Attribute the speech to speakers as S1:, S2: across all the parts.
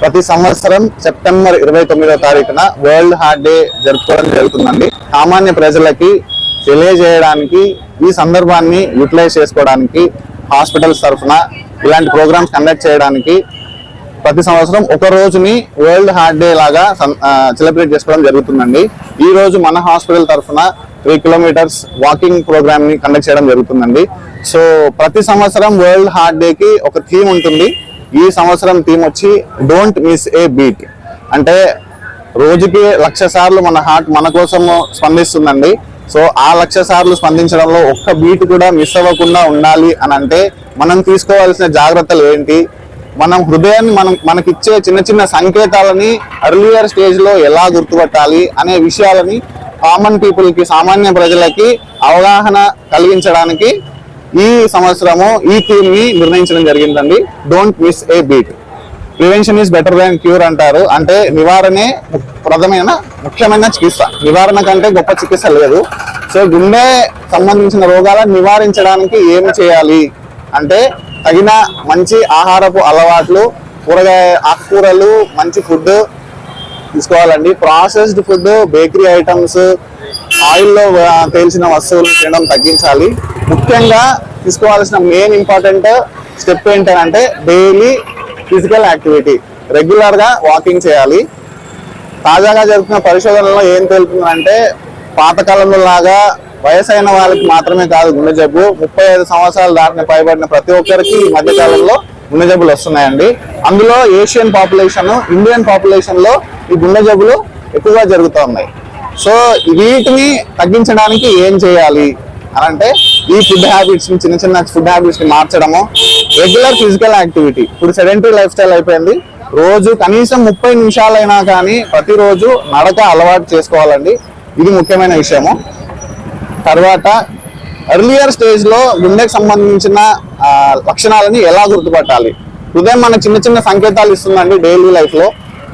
S1: ప్రతి సంవత్సరం సెప్టెంబర్ ఇరవై తొమ్మిదో తారీఖున వరల్డ్ హార్ట్ డే జరుపుకోవడం జరుగుతుందండి. సామాన్య ప్రజలకి తెలియజేయడానికి ఈ సందర్భాన్ని యూటిలైజ్ చేసుకోవడానికి హాస్పిటల్స్ తరఫున ఇలాంటి ప్రోగ్రామ్స్ కండక్ట్ చేయడానికి ప్రతి సంవత్సరం ఒక రోజుని వరల్డ్ హార్ట్ డే లాగా సెలబ్రేట్ చేసుకోవడం జరుగుతుందండి. ఈ రోజు మన హాస్పిటల్ తరఫున త్రీ కిలోమీటర్స్ వాకింగ్ ప్రోగ్రామ్ని కండక్ట్ చేయడం జరుగుతుందండి. సో ప్రతి సంవత్సరం వరల్డ్ హార్ట్ డే కి ఒక థీమ్ ఉంటుంది. ఈ సంవత్సరం థీమ్ వచ్చి డోంట్ మిస్ ఏ బీట్ అంటే రోజుకి లక్ష సార్లు మన హార్ట్ మన కోసం స్పందిస్తుందండి. సో ఆ లక్ష సార్లు స్పందించడంలో ఒక్క బీట్ కూడా మిస్ అవ్వకుండా ఉండాలి అని అంటే మనం తీసుకోవాల్సిన జాగ్రత్తలు ఏంటి? మనం హృదయాన్ని మనం మనకిచ్చే చిన్న చిన్న సంకేతాలని అర్లియర్ స్టేజ్లో ఎలా గుర్తుపట్టాలి అనే విషయాలని కామన్ పీపుల్కి సామాన్య ప్రజలకి అవగాహన కలిగించడానికి ఈ సంవత్సరము ఈ థీమ్ని నిర్ణయించడం జరిగిందండి. Don't miss a beat prevention is better than cure అంటారు. అంటే నివారణే ప్రథమైన ముఖ్యమైన చికిత్స. నివారణ కంటే గొప్ప చికిత్స లేదు. సో గుండె సంబంధించిన రోగాలను నివారించడానికి ఏమి చేయాలి? అంటే తగిన మంచి ఆహారపు అలవాట్లు కూరగాయ ఆకుకూరలు మంచి ఫుడ్ తీసుకోవాలండి. ప్రాసెస్డ్ ఫుడ్ బేకరీ ఐటమ్స్ ఆయిల్లో తేల్చిన వస్తువులు తినడం తగ్గించాలి. ముఖ్యంగా తీసుకోవాల్సిన మెయిన్ ఇంపార్టెంట్ స్టెప్ ఏంటంటే డైలీ ఫిజికల్ యాక్టివిటీ రెగ్యులర్గా వాకింగ్ చేయాలి. తాజాగా జరుగుతున్న పరిశోధనలో ఏం తెలుపుతుందంటే పాతకాలంలో లాగా వయసైన వాళ్ళకి మాత్రమే కాదు గుండె జబ్బు. ముప్పై ఐదు సంవత్సరాలు దాటిన పైబడిన ప్రతి ఒక్కరికి ఈ మధ్యకాలంలో గుండె జబ్బులు వస్తున్నాయండి. అందులో ఏషియన్ పాపులేషన్ ఇండియన్ పాపులేషన్లో ఈ గుండె జబ్బులు ఎక్కువగా జరుగుతూ ఉన్నాయి. సో వీటిని తగ్గించడానికి ఏం చేయాలి? అని అంటే ఈ ఫుడ్ హ్యాబిట్స్ని చిన్న చిన్న ఫుడ్ హ్యాబిట్స్ని మార్చడము. రెగ్యులర్ ఫిజికల్ యాక్టివిటీ ఇప్పుడు సెడెంటరీ లైఫ్ స్టైల్ అయిపోయింది. రోజు కనీసం ముప్పై నిమిషాలైనా కానీ ప్రతిరోజు నడక అలవాటు చేసుకోవాలండి. ఇది ముఖ్యమైన విషయము. తర్వాత ఎర్లియర్ స్టేజ్లో గుండెకి సంబంధించిన లక్షణాలని ఎలా గుర్తుపట్టాలి? హృదయం మన చిన్న చిన్న సంకేతాలు ఇస్తుందండి డైలీ లైఫ్లో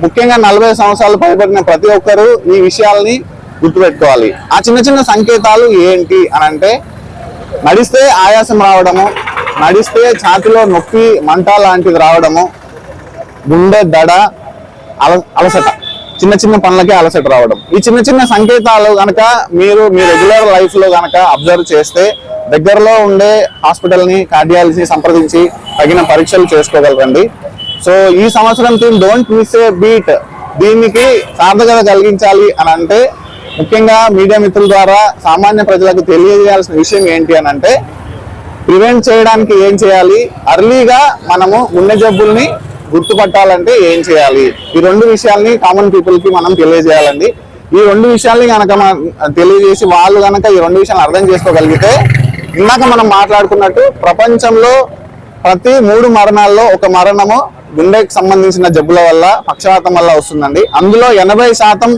S1: ముఖ్యంగా నలభై సంవత్సరాలు పైబడిన ప్రతి ఒక్కరూ ఈ విషయాల్ని గుర్తుపెట్టుకోవాలి. ఆ చిన్న చిన్న సంకేతాలు ఏంటి అని అంటే నడిస్తే ఆయాసం రావడము నడిస్తే ఛాతిలో నొప్పి మంట లాంటిది రావడము గుండె దడ అల అలసట చిన్న చిన్న పనులకే అలసట రావడం. ఈ చిన్న చిన్న సంకేతాలు కనుక మీరు మీ రెగ్యులర్ లైఫ్లో కనుక అబ్జర్వ్ చేస్తే దగ్గరలో ఉండే హాస్పిటల్ని కార్డియాలజీని సంప్రదించి తగిన పరీక్షలు చేసుకోగలరండి. సో ఈ సంవత్సరం theme don't miss a beat దీనికి సార్థకత కలిగించాలి అని అంటే ముఖ్యంగా మీడియా మిత్రుల ద్వారా సామాన్య ప్రజలకు తెలియజేయాల్సిన విషయం ఏంటి అని అంటే ప్రివెంట్ చేయడానికి ఏం చేయాలి? అర్లీగా మనము గుండె జబ్బుల్ని గుర్తుపట్టాలంటే ఏం చేయాలి? ఈ రెండు విషయాల్ని కామన్ పీపుల్కి మనం తెలియజేయాలండి. ఈ రెండు విషయాల్ని కనుక మనం తెలియజేసి వాళ్ళు కనుక ఈ రెండు విషయాలు అర్థం చేసుకోగలిగితే ఇందాక మనం మాట్లాడుకున్నట్టు ప్రపంచంలో ప్రతి మూడు మరణాల్లో ఒక మరణము గుండెకి సంబంధించిన జబ్బుల వల్ల పక్షవాతం వల్ల వస్తుందండి. అందులో ఎనభై శాతం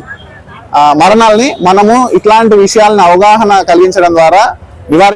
S1: మరణాల్ని మనము ఇట్లాంటి విషయాలను అవగాహన కలిగించడం ద్వారా నివారి